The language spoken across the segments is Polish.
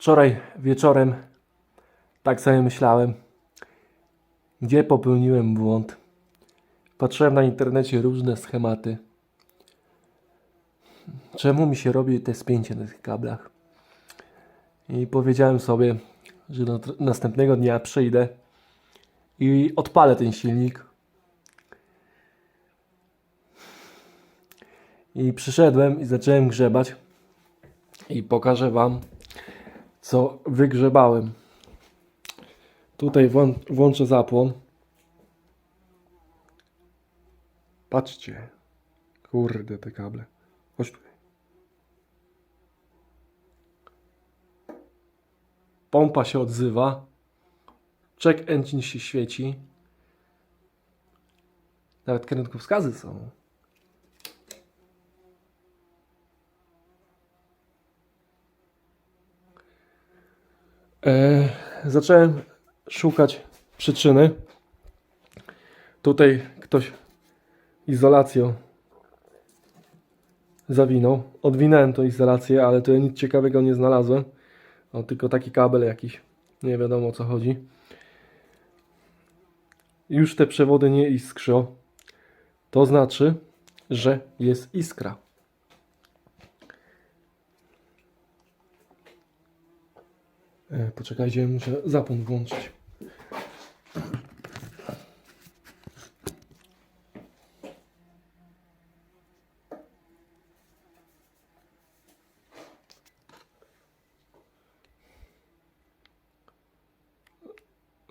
Wczoraj wieczorem tak sobie myślałem, gdzie popełniłem błąd. Patrzyłem na internecie różne schematy. Czemu mi się robi te spięcie na tych kablach? I powiedziałem sobie, że następnego dnia przyjdę i odpalę ten silnik. I przyszedłem i zacząłem grzebać. I pokażę Wam, co wygrzebałem. Tutaj włą- włączę zapłon. Patrzcie. Kurde, te kable. Chodź tutaj. Pompa się odzywa. Check engine się świeci. Nawet kierunkowskazy są. E, zacząłem szukać przyczyny. Tutaj ktoś izolacją zawinął. Odwinąłem tą izolację, ale tu nic ciekawego nie znalazłem. O, tylko taki kabel jakiś. Nie wiadomo o co chodzi. Już te przewody nie iskrzą. To znaczy, że jest iskra. Poczekajcie, muszę zapłon włączyć.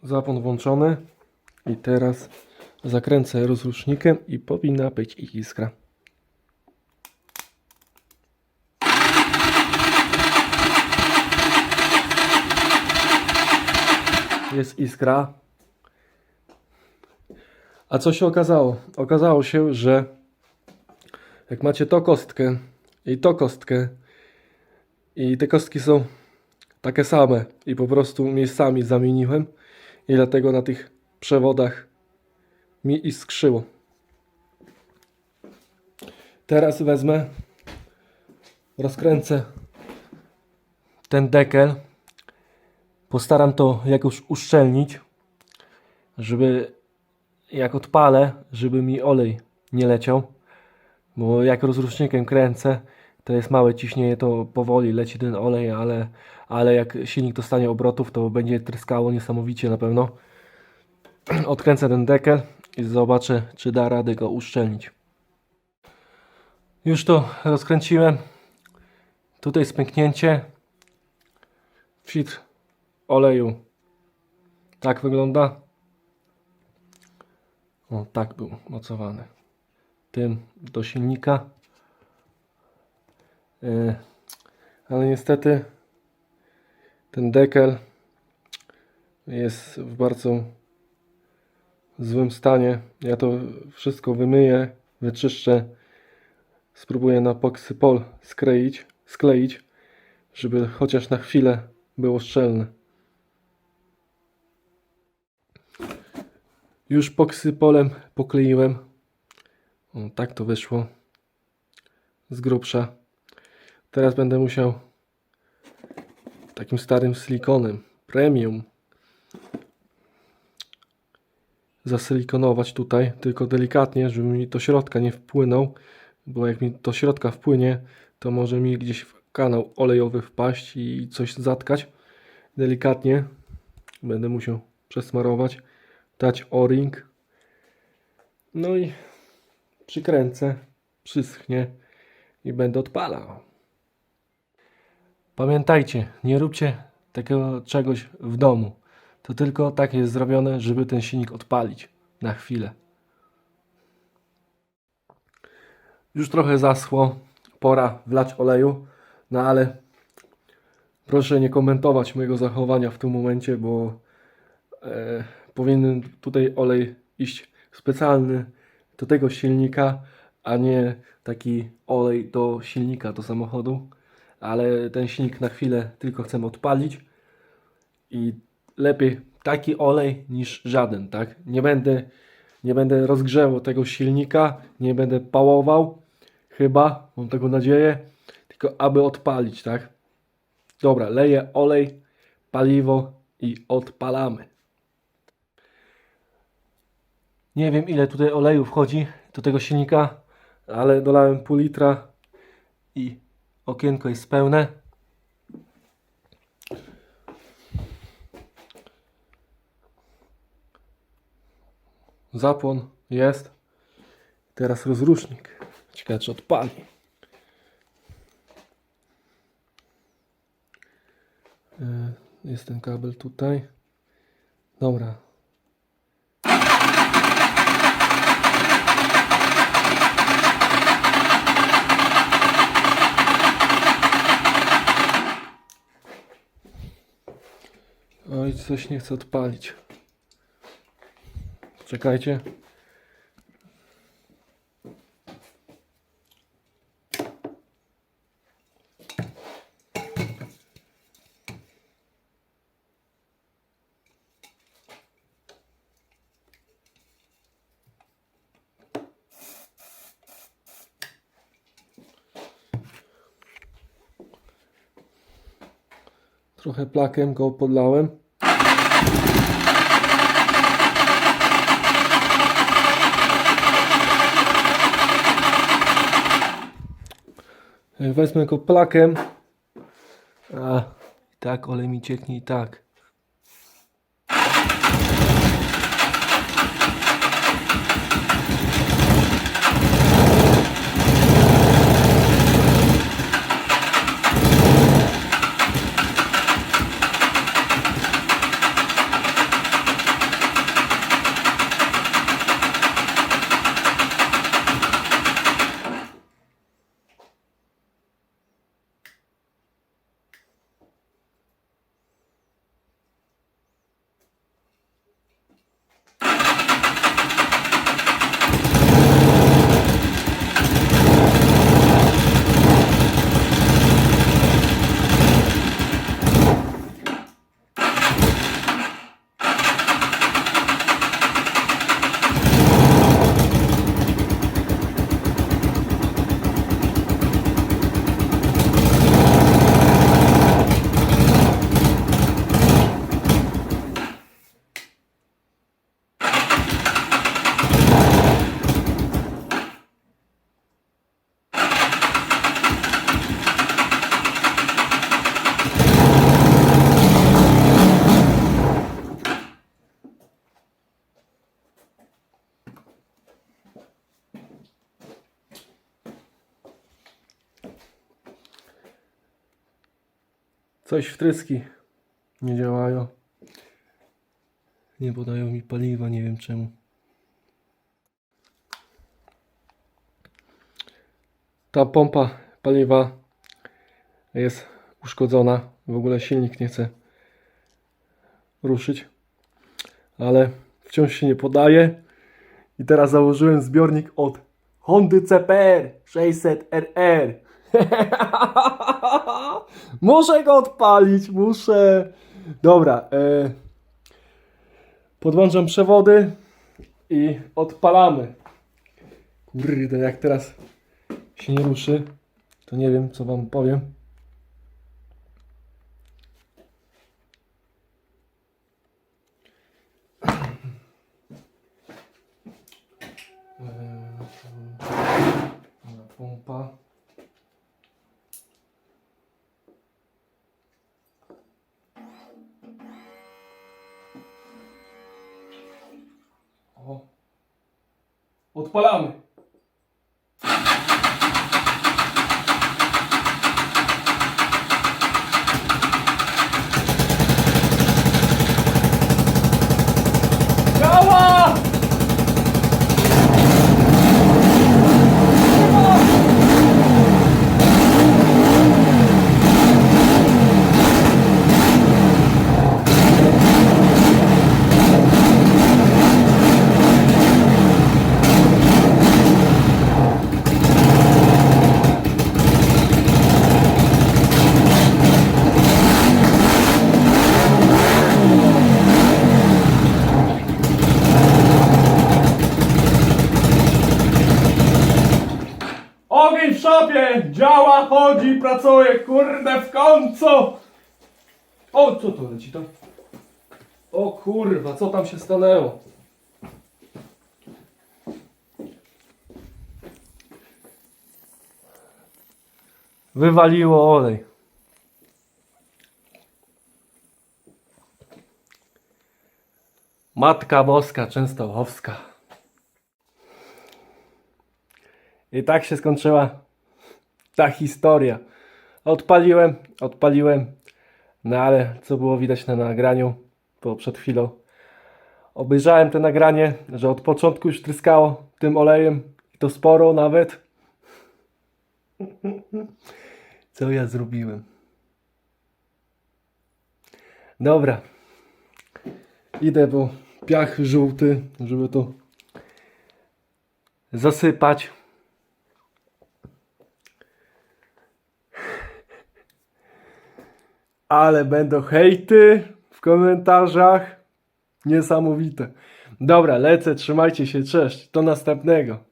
Zapłon włączony i teraz zakręcę rozrusznikiem i powinna być iskra. Jest iskra. A co się okazało? Okazało się, że jak macie to kostkę i to kostkę i te kostki są takie same i po prostu miejscami zamieniłem i dlatego na tych przewodach mi iskrzyło. Teraz wezmę, rozkręcę ten dekel. Postaram to jakoś uszczelnić, żeby jak odpalę, żeby mi olej nie leciał. Bo jak rozrusznikiem kręcę, to jest małe ciśnienie, to powoli leci ten olej, ale, ale jak silnik dostanie obrotów, to będzie tryskało niesamowicie na pewno. Odkręcę ten dekel i zobaczę, czy da radę go uszczelnić. Już to rozkręciłem. Tutaj jest pęknięcie. Filtr oleju. Tak wygląda. O, tak był mocowany. Tym do silnika. Yy, ale niestety ten dekel jest w bardzo złym stanie. Ja to wszystko wymyję, wyczyszczę. Spróbuję na poksypol skleić, skleić, żeby chociaż na chwilę było szczelne. Już poksypolem pokleiłem. O, tak to wyszło. Z grubsza. Teraz będę musiał takim starym silikonem premium zasilikonować tutaj, tylko delikatnie, żeby mi do środka nie wpłynął, bo jak mi do środka wpłynie, to może mi gdzieś w kanał olejowy wpaść i coś zatkać. Delikatnie będę musiał przesmarować, dać o-ring, no i przykręcę, przyschnie i będę odpalał. Pamiętajcie, nie róbcie takiego czegoś w domu. To tylko tak jest zrobione, żeby ten silnik odpalić na chwilę. Już trochę zaschło, pora wlać oleju, no ale proszę nie komentować mojego zachowania w tym momencie, bo e, powinien tutaj olej iść specjalny do tego silnika, a nie taki olej do silnika, do samochodu. Ale ten silnik na chwilę tylko chcemy odpalić i lepiej taki olej niż żaden, tak? Nie będę, nie będę rozgrzewał tego silnika, nie będę pałował, chyba, mam taką nadzieję, tylko aby odpalić, tak? Dobra, leję olej, paliwo i odpalamy. Nie wiem ile tutaj oleju wchodzi do tego silnika, ale dolałem pół litra i okienko jest pełne. Zapłon jest. Teraz rozrusznik. Ciekawe czy odpali. E, Jest ten kabel tutaj. Dobra. Oj, coś nie chce odpalić. Czekajcie. Trochę plakiem go podlałem. Wezmę go plakiem, a i tak olej mi cieknie i tak. Coś wtryski nie działają. Nie podają mi paliwa, nie wiem czemu. Ta pompa paliwa jest uszkodzona. W ogóle silnik nie chce ruszyć. Ale wciąż się nie podaje. I teraz założyłem zbiornik od Hondy CPR 600RR. muszę go odpalić, muszę. Dobra, e, podłączam przewody i odpalamy. Kurde, jak teraz się nie ruszy, to nie wiem, co wam powiem. Odpalamy. Działa! Ogień w szopie! Działa, chodzi, pracuje, kurde w końcu! O, co to leci tam? O kurwa, co tam się stanęło? Wywaliło olej. Matka Boska Częstochowska. I tak się skończyła ta historia. Odpaliłem, odpaliłem, no ale co było widać na nagraniu, bo przed chwilą obejrzałem to nagranie, że od początku już tryskało tym olejem, i to sporo nawet. Co ja zrobiłem? Dobra. Idę po piach żółty, żeby to zasypać. Ale będą hejty w komentarzach. Niesamowite. Dobra, lecę, trzymajcie się, cześć. Do następnego.